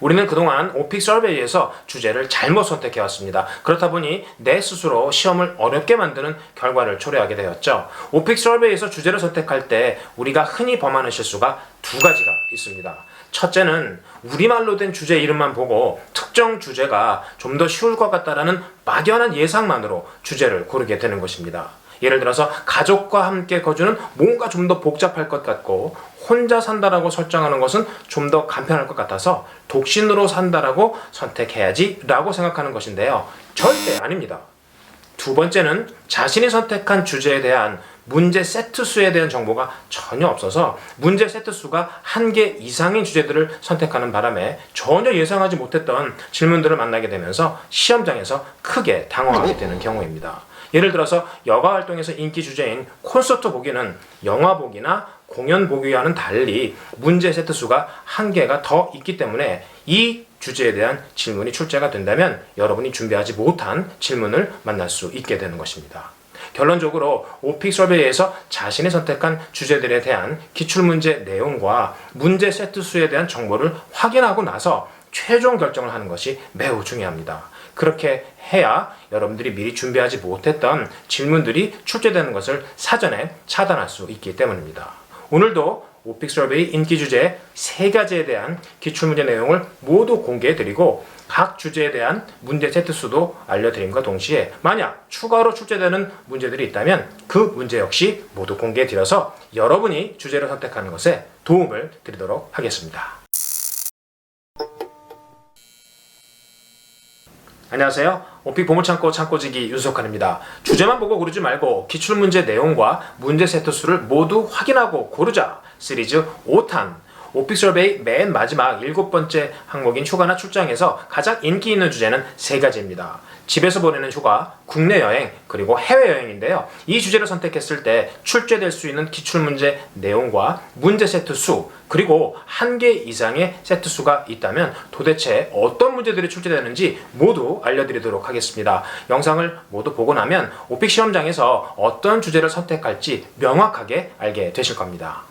우리는 그동안 오픽 서베이에서 주제를 잘못 선택해 왔습니다. 그렇다 보니 내 스스로 시험을 어렵게 만드는 결과를 초래하게 되었죠. 오픽 서베이에서 주제를 선택할 때 우리가 흔히 범하는 실수가 두 가지가 있습니다. 첫째는 우리말로 된 주제 이름만 보고 특정 주제가 좀 더 쉬울 것 같다라는 막연한 예상만으로 주제를 고르게 되는 것입니다. 예를 들어서 가족과 함께 거주는 뭔가 좀 더 복잡할 것 같고 혼자 산다라고 설정하는 것은 좀 더 간편할 것 같아서 독신으로 산다라고 선택해야지라고 생각하는 것인데요. 절대 아닙니다. 두 번째는 자신이 선택한 주제에 대한 문제 세트 수에 대한 정보가 전혀 없어서 문제 세트 수가 한 개 이상인 주제들을 선택하는 바람에 전혀 예상하지 못했던 질문들을 만나게 되면서 시험장에서 크게 당황하게 되는 경우입니다. 예를 들어서 여가 활동에서 인기 주제인 콘서트 보기는 영화 보기나 공연 보기와는 달리 문제 세트 수가 한 개가 더 있기 때문에 이 주제에 대한 질문이 출제가 된다면 여러분이 준비하지 못한 질문을 만날 수 있게 되는 것입니다. 결론적으로 오픽 서베이에서 자신이 선택한 주제들에 대한 기출문제 내용과 문제 세트 수에 대한 정보를 확인하고 나서 최종 결정을 하는 것이 매우 중요합니다. 그렇게 해야 여러분들이 미리 준비하지 못했던 질문들이 출제되는 것을 사전에 차단할 수 있기 때문입니다. 오늘도 오픽 서베이 인기 주제 세 가지에 대한 기출문제 내용을 모두 공개해드리고 각 주제에 대한 문제 세트 수도 알려드림과 동시에 만약 추가로 출제되는 문제들이 있다면 그 문제 역시 모두 공개해드려서 여러분이 주제를 선택하는 것에 도움을 드리도록 하겠습니다. 안녕하세요. 오픽 보물창고 창고지기 윤석환입니다. 주제만 보고 고르지 말고 기출문제 내용과 문제 세트 수를 모두 확인하고 고르자 시리즈 5탄 오픽 서베이 맨 마지막 일곱 번째 항목인 휴가나 출장에서 가장 인기 있는 주제는 세 가지입니다. 집에서 보내는 휴가, 국내 여행, 그리고 해외 여행인데요. 이 주제를 선택했을 때 출제될 수 있는 기출문제 내용과 문제 세트 수, 그리고 한 개 이상의 세트 수가 있다면 도대체 어떤 문제들이 출제되는지 모두 알려드리도록 하겠습니다. 영상을 모두 보고 나면 오픽 시험장에서 어떤 주제를 선택할지 명확하게 알게 되실 겁니다.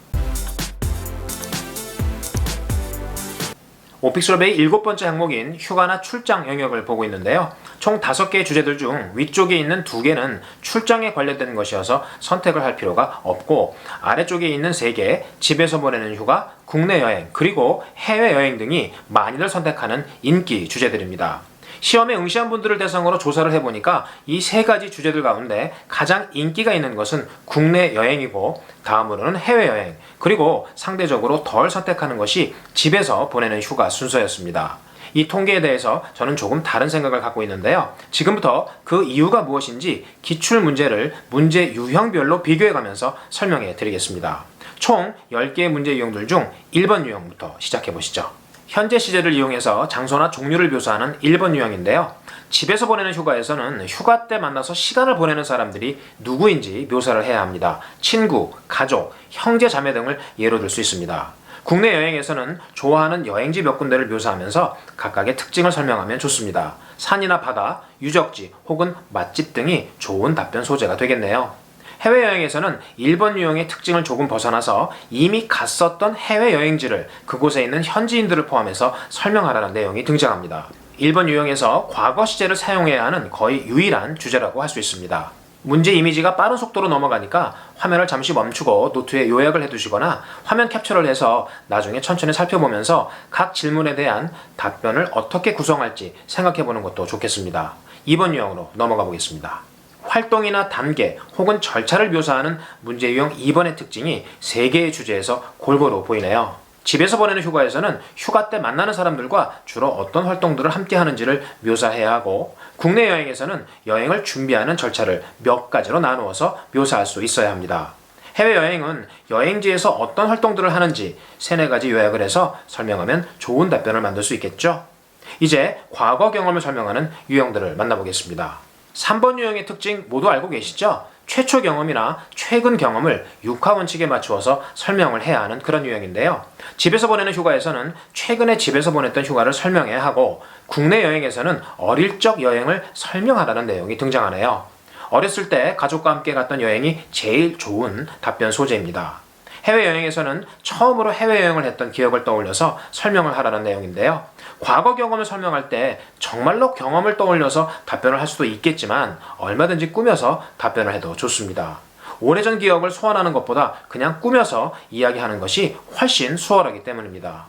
오픽스럽의 일곱 번째 항목인 휴가나 출장 영역을 보고 있는데요. 총 다섯 개의 주제들 중 위쪽에 있는 두 개는 출장에 관련된 것이어서 선택을 할 필요가 없고 아래쪽에 있는 세 개, 집에서 보내는 휴가, 국내 여행, 그리고 해외 여행 등이 많이들 선택하는 인기 주제들입니다. 시험에 응시한 분들을 대상으로 조사를 해보니까 이 세 가지 주제들 가운데 가장 인기가 있는 것은 국내 여행이고 다음으로는 해외여행 그리고 상대적으로 덜 선택하는 것이 집에서 보내는 휴가 순서였습니다. 이 통계에 대해서 저는 조금 다른 생각을 갖고 있는데요. 지금부터 그 이유가 무엇인지 기출 문제를 문제 유형별로 비교해 가면서 설명해 드리겠습니다. 총 10개의 문제 유형들 중 1번 유형부터 시작해 보시죠. 현재 시제를 이용해서 장소나 종류를 묘사하는 1번 유형인데요. 집에서 보내는 휴가에서는 휴가 때 만나서 시간을 보내는 사람들이 누구인지 묘사를 해야 합니다. 친구, 가족, 형제, 자매 등을 예로 들 수 있습니다. 국내 여행에서는 좋아하는 여행지 몇 군데를 묘사하면서 각각의 특징을 설명하면 좋습니다. 산이나 바다, 유적지 혹은 맛집 등이 좋은 답변 소재가 되겠네요. 해외여행에서는 일본 유형의 특징을 조금 벗어나서 이미 갔었던 해외여행지를 그곳에 있는 현지인들을 포함해서 설명하라는 내용이 등장합니다. 일본 유형에서 과거 시제를 사용해야 하는 거의 유일한 주제라고 할 수 있습니다. 문제 이미지가 빠른 속도로 넘어가니까 화면을 잠시 멈추고 노트에 요약을 해두시거나 화면 캡처를 해서 나중에 천천히 살펴보면서 각 질문에 대한 답변을 어떻게 구성할지 생각해 보는 것도 좋겠습니다. 2번 유형으로 넘어가 보겠습니다. 활동이나 단계 혹은 절차를 묘사하는 문제 유형 2번의 특징이 3개의 주제에서 골고루 보이네요. 집에서 보내는 휴가에서는 휴가 때 만나는 사람들과 주로 어떤 활동들을 함께 하는지를 묘사해야 하고 국내 여행에서는 여행을 준비하는 절차를 몇 가지로 나누어서 묘사할 수 있어야 합니다. 해외여행은 여행지에서 어떤 활동들을 하는지 세네 가지 요약을 해서 설명하면 좋은 답변을 만들 수 있겠죠? 이제 과거 경험을 설명하는 유형들을 만나보겠습니다. 3번 유형의 특징 모두 알고 계시죠? 최초 경험이나 최근 경험을 육하 원칙에 맞추어서 설명을 해야 하는 그런 유형인데요. 집에서 보내는 휴가에서는 최근에 집에서 보냈던 휴가를 설명해야 하고 국내 여행에서는 어릴 적 여행을 설명하라는 내용이 등장하네요. 어렸을 때 가족과 함께 갔던 여행이 제일 좋은 답변 소재입니다. 해외여행에서는 처음으로 해외여행을 했던 기억을 떠올려서 설명을 하라는 내용인데요. 과거 경험을 설명할 때 정말로 경험을 떠올려서 답변을 할 수도 있겠지만 얼마든지 꾸며서 답변을 해도 좋습니다. 오래전 기억을 소환하는 것보다 그냥 꾸며서 이야기하는 것이 훨씬 수월하기 때문입니다.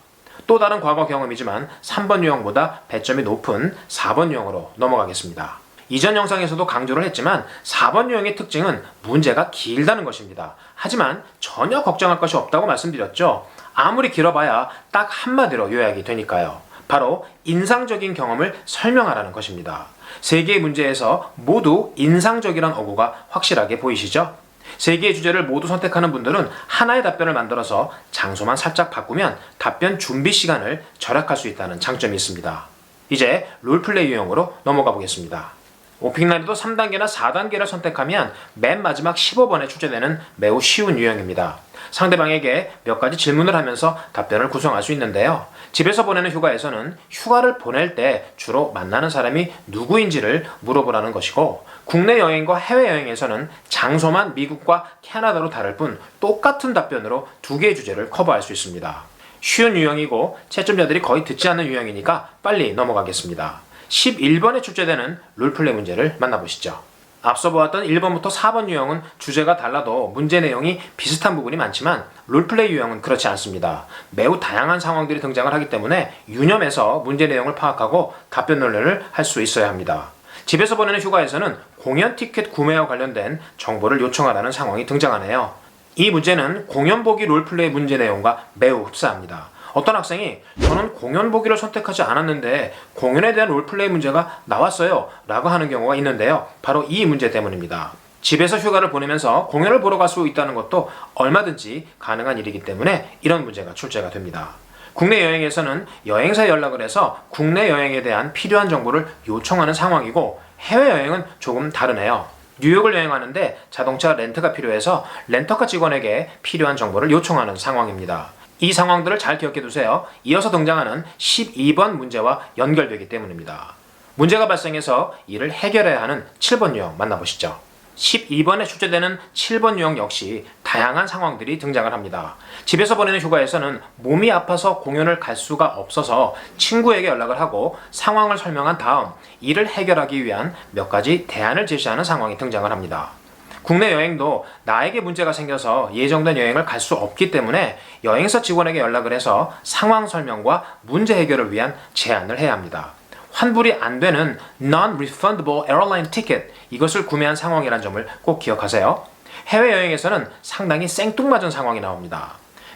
또 다른 과거 경험이지만 3번 유형보다 배점이 높은 4번 유형으로 넘어가겠습니다. 이전 영상에서도 강조를 했지만 4번 유형의 특징은 문제가 길다는 것입니다. 하지만 전혀 걱정할 것이 없다고 말씀드렸죠. 아무리 길어봐야 딱 한마디로 요약이 되니까요. 바로 인상적인 경험을 설명하라는 것입니다. 세 개의 문제에서 모두 인상적이란 어구가 확실하게 보이시죠? 세 개의 주제를 모두 선택하는 분들은 하나의 답변을 만들어서 장소만 살짝 바꾸면 답변 준비 시간을 절약할 수 있다는 장점이 있습니다. 이제 롤플레이 유형으로 넘어가 보겠습니다. 오픽라인도 3단계나 4단계를 선택하면 맨 마지막 15번에 출제되는 매우 쉬운 유형입니다. 상대방에게 몇 가지 질문을 하면서 답변을 구성할 수 있는데요. 집에서 보내는 휴가에서는 휴가를 보낼 때 주로 만나는 사람이 누구인지를 물어보라는 것이고 국내 여행과 해외 여행에서는 장소만 미국과 캐나다로 다를 뿐 똑같은 답변으로 두 개의 주제를 커버할 수 있습니다. 쉬운 유형이고 채점자들이 거의 듣지 않는 유형이니까 빨리 넘어가겠습니다. 11번에 출제되는 롤플레이 문제를 만나보시죠. 앞서 보았던 1번부터 4번 유형은 주제가 달라도 문제 내용이 비슷한 부분이 많지만 롤플레이 유형은 그렇지 않습니다. 매우 다양한 상황들이 등장을 하기 때문에 유념해서 문제 내용을 파악하고 답변 논리를 할 수 있어야 합니다. 집에서 보내는 휴가에서는 공연 티켓 구매와 관련된 정보를 요청하라는 상황이 등장하네요. 이 문제는 공연 보기 롤플레이 문제 내용과 매우 흡사합니다. 어떤 학생이 저는 공연 보기를 선택하지 않았는데 공연에 대한 롤플레이 문제가 나왔어요 라고 하는 경우가 있는데요. 바로 이 문제 때문입니다. 집에서 휴가를 보내면서 공연을 보러 갈 수 있다는 것도 얼마든지 가능한 일이기 때문에 이런 문제가 출제가 됩니다. 국내 여행에서는 여행사에 연락을 해서 국내 여행에 대한 필요한 정보를 요청하는 상황이고 해외여행은 조금 다르네요. 뉴욕을 여행하는데 자동차 렌트가 필요해서 렌터카 직원에게 필요한 정보를 요청하는 상황입니다. 이 상황들을 잘 기억해 두세요. 이어서 등장하는 12번 문제와 연결되기 때문입니다. 문제가 발생해서 이를 해결해야 하는 7번 유형 만나보시죠. 12번에 출제되는 7번 유형 역시 다양한 상황들이 등장을 합니다. 집에서 보내는 휴가에서는 몸이 아파서 공연을 갈 수가 없어서 친구에게 연락을 하고 상황을 설명한 다음 이를 해결하기 위한 몇 가지 대안을 제시하는 상황이 등장을 합니다. 국내 여행도 나에게 문제가 생겨서 예정된 여행을 갈 수 없기 때문에 여행사 직원에게 연락을 해서 상황 설명과 문제 해결을 위한 제안을 해야 합니다. 환불이 안 되는 non-refundable airline ticket 이것을 구매한 상황이란 점을 꼭 기억하세요. 해외여행에서는 상당히 생뚱맞은 상황이 나옵니다.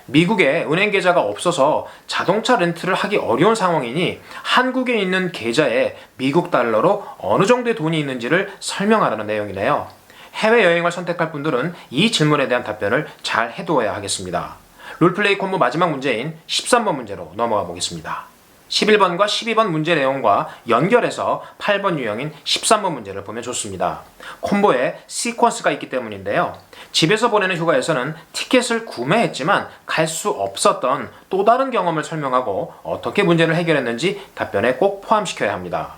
미국에 은행 계좌가 없어서 자동차 렌트를 하기 어려운 상황이니 한국에 있는 계좌에 미국 달러로 어느 정도의 돈이 있는지를 설명하라는 내용이네요. 해외여행을 선택할 분들은 이 질문에 대한 답변을 잘 해두어야 하겠습니다. 롤플레이 콤보 마지막 문제인 13번 문제로 넘어가 보겠습니다. 11번과 12번 문제 내용과 연결해서 8번 유형인 13번 문제를 보면 좋습니다. 콤보에 시퀀스가 있기 때문인데요. 집에서 보내는 휴가에서는 티켓을 구매했지만 갈 수 없었던 또 다른 경험을 설명하고 어떻게 문제를 해결했는지 답변에 꼭 포함시켜야 합니다.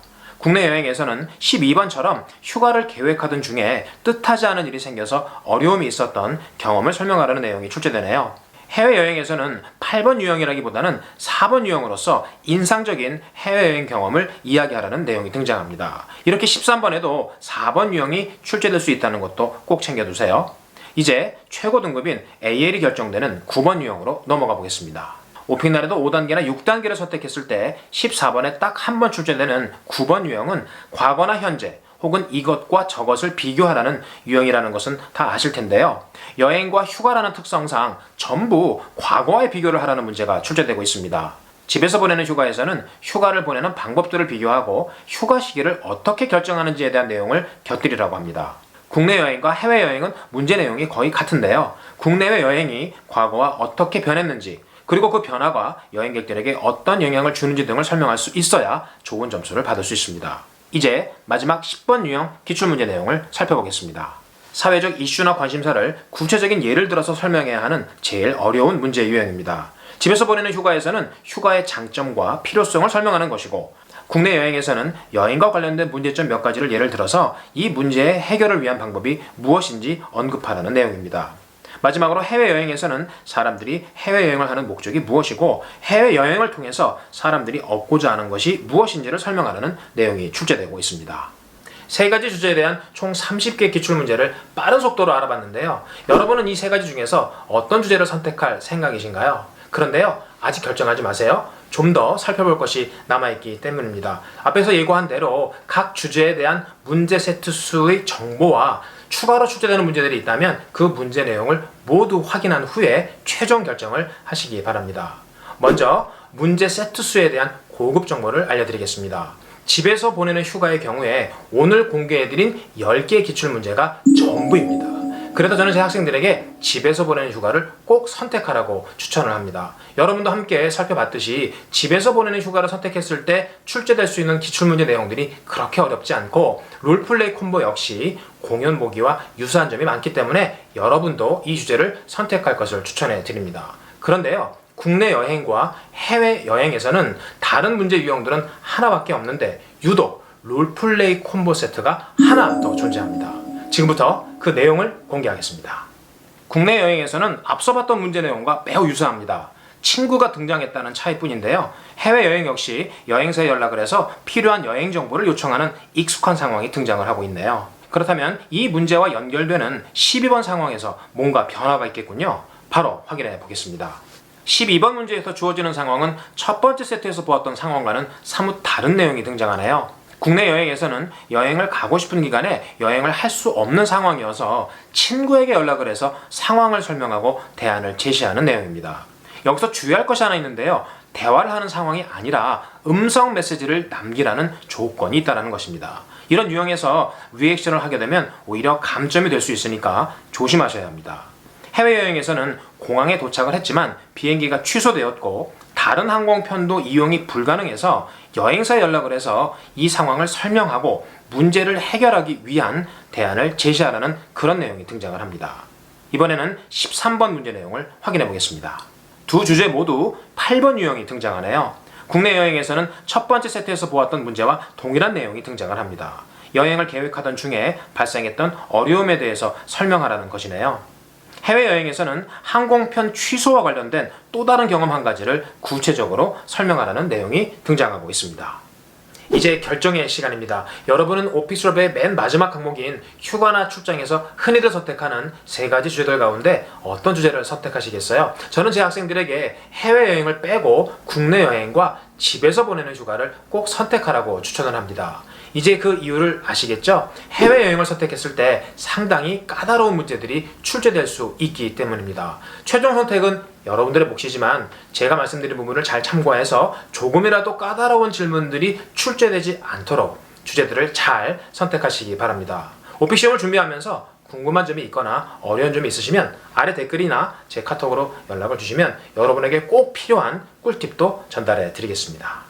국내 여행에서는 12번처럼 휴가를 계획하던 중에 뜻하지 않은 일이 생겨서 어려움이 있었던 경험을 설명하라는 내용이 출제되네요. 해외여행에서는 8번 유형이라기보다는 4번 유형으로서 인상적인 해외여행 경험을 이야기하라는 내용이 등장합니다. 이렇게 13번에도 4번 유형이 출제될 수 있다는 것도 꼭 챙겨두세요. 이제 최고 등급인 AL이 결정되는 9번 유형으로 넘어가 보겠습니다. 오픽날에도 5단계나 6단계를 선택했을 때 14번에 딱 한 번 출제되는 9번 유형은 과거나 현재 혹은 이것과 저것을 비교하라는 유형이라는 것은 다 아실 텐데요. 여행과 휴가라는 특성상 전부 과거와의 비교를 하라는 문제가 출제되고 있습니다. 집에서 보내는 휴가에서는 휴가를 보내는 방법들을 비교하고 휴가 시기를 어떻게 결정하는지에 대한 내용을 곁들이라고 합니다. 국내 여행과 해외 여행은 문제 내용이 거의 같은데요. 국내외 여행이 과거와 어떻게 변했는지 그리고 그 변화가 여행객들에게 어떤 영향을 주는지 등을 설명할 수 있어야 좋은 점수를 받을 수 있습니다. 이제 마지막 10번 유형 기출문제 내용을 살펴보겠습니다. 사회적 이슈나 관심사를 구체적인 예를 들어서 설명해야 하는 제일 어려운 문제 유형입니다. 집에서 보내는 휴가에서는 휴가의 장점과 필요성을 설명하는 것이고 국내 여행에서는 여행과 관련된 문제점 몇 가지를 예를 들어서 이 문제의 해결을 위한 방법이 무엇인지 언급하라는 내용입니다. 마지막으로 해외여행에서는 사람들이 해외여행을 하는 목적이 무엇이고 해외여행을 통해서 사람들이 얻고자 하는 것이 무엇인지를 설명하는 내용이 출제되고 있습니다. 세 가지 주제에 대한 총 30개 기출문제를 빠른 속도로 알아봤는데요. 여러분은 이 세 가지 중에서 어떤 주제를 선택할 생각이신가요? 그런데요, 아직 결정하지 마세요. 좀 더 살펴볼 것이 남아있기 때문입니다. 앞에서 예고한 대로 각 주제에 대한 문제 세트 수의 정보와 추가로 출제되는 문제들이 있다면 그 문제 내용을 모두 확인한 후에 최종 결정을 하시기 바랍니다. 먼저 문제 세트 수에 대한 고급 정보를 알려드리겠습니다. 집에서 보내는 휴가의 경우에 오늘 공개해드린 10개 기출문제가 전부입니다. 그래서 저는 제 학생들에게 집에서 보내는 휴가를 꼭 선택하라고 추천을 합니다. 여러분도 함께 살펴봤듯이 집에서 보내는 휴가를 선택했을 때 출제될 수 있는 기출문제 내용들이 그렇게 어렵지 않고 롤플레이 콤보 역시 공연 보기와 유사한 점이 많기 때문에 여러분도 이 주제를 선택할 것을 추천해 드립니다. 그런데요. 국내 여행과 해외 여행에서는 다른 문제 유형들은 하나밖에 없는데 유독 롤플레이 콤보 세트가 하나 더 존재합니다. 지금부터 그 내용을 공개하겠습니다. 국내 여행에서는 앞서 봤던 문제 내용과 매우 유사합니다. 친구가 등장했다는 차이뿐인데요. 해외여행 역시 여행사에 연락을 해서 필요한 여행 정보를 요청하는 익숙한 상황이 등장을 하고 있네요. 그렇다면 이 문제와 연결되는 12번 상황에서 뭔가 변화가 있겠군요. 바로 확인해 보겠습니다. 12번 문제에서 주어지는 상황은 첫 번째 세트에서 보았던 상황과는 사뭇 다른 내용이 등장하네요. 국내 여행에서는 여행을 가고 싶은 기간에 여행을 할 수 없는 상황이어서 친구에게 연락을 해서 상황을 설명하고 대안을 제시하는 내용입니다. 여기서 주의할 것이 하나 있는데요. 대화를 하는 상황이 아니라 음성 메시지를 남기라는 조건이 있다는 것입니다. 이런 유형에서 리액션을 하게 되면 오히려 감점이 될 수 있으니까 조심하셔야 합니다. 해외여행에서는 공항에 도착을 했지만 비행기가 취소되었고 다른 항공편도 이용이 불가능해서 여행사에 연락을 해서 이 상황을 설명하고 문제를 해결하기 위한 대안을 제시하라는 그런 내용이 등장을 합니다. 이번에는 13번 문제 내용을 확인해 보겠습니다. 두 주제 모두 8번 유형이 등장하네요. 국내 여행에서는 첫 번째 세트에서 보았던 문제와 동일한 내용이 등장을 합니다. 여행을 계획하던 중에 발생했던 어려움에 대해서 설명하라는 것이네요. 해외여행에서는 항공편 취소와 관련된 또 다른 경험 한 가지를 구체적으로 설명하라는 내용이 등장하고 있습니다. 이제 결정의 시간입니다. 여러분은 오피스럽의 맨 마지막 항목인 휴가나 출장에서 흔히들 선택하는 세 가지 주제들 가운데 어떤 주제를 선택하시겠어요? 저는 제 학생들에게 해외여행을 빼고 국내 여행과 집에서 보내는 휴가를 꼭 선택하라고 추천을 합니다. 이제 그 이유를 아시겠죠? 해외여행을 선택했을 때 상당히 까다로운 문제들이 출제될 수 있기 때문입니다. 최종 선택은 여러분들의 몫이지만 제가 말씀드린 부분을 잘 참고해서 조금이라도 까다로운 질문들이 출제되지 않도록 주제들을 잘 선택하시기 바랍니다. 오피 시험을 준비하면서 궁금한 점이 있거나 어려운 점이 있으시면 아래 댓글이나 제 카톡으로 연락을 주시면 여러분에게 꼭 필요한 꿀팁도 전달해 드리겠습니다.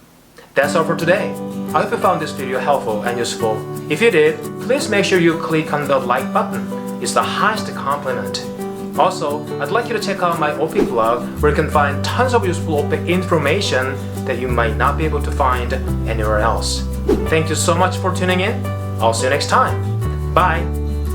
That's all for today. I hope you found this video helpful and useful. If you did, please make sure you click on the like button. It's the highest compliment. Also, I'd like you to check out my OPIC blog where you can find tons of useful OPIC information that you might not be able to find anywhere else. Thank you so much for tuning in. I'll see you next time. Bye.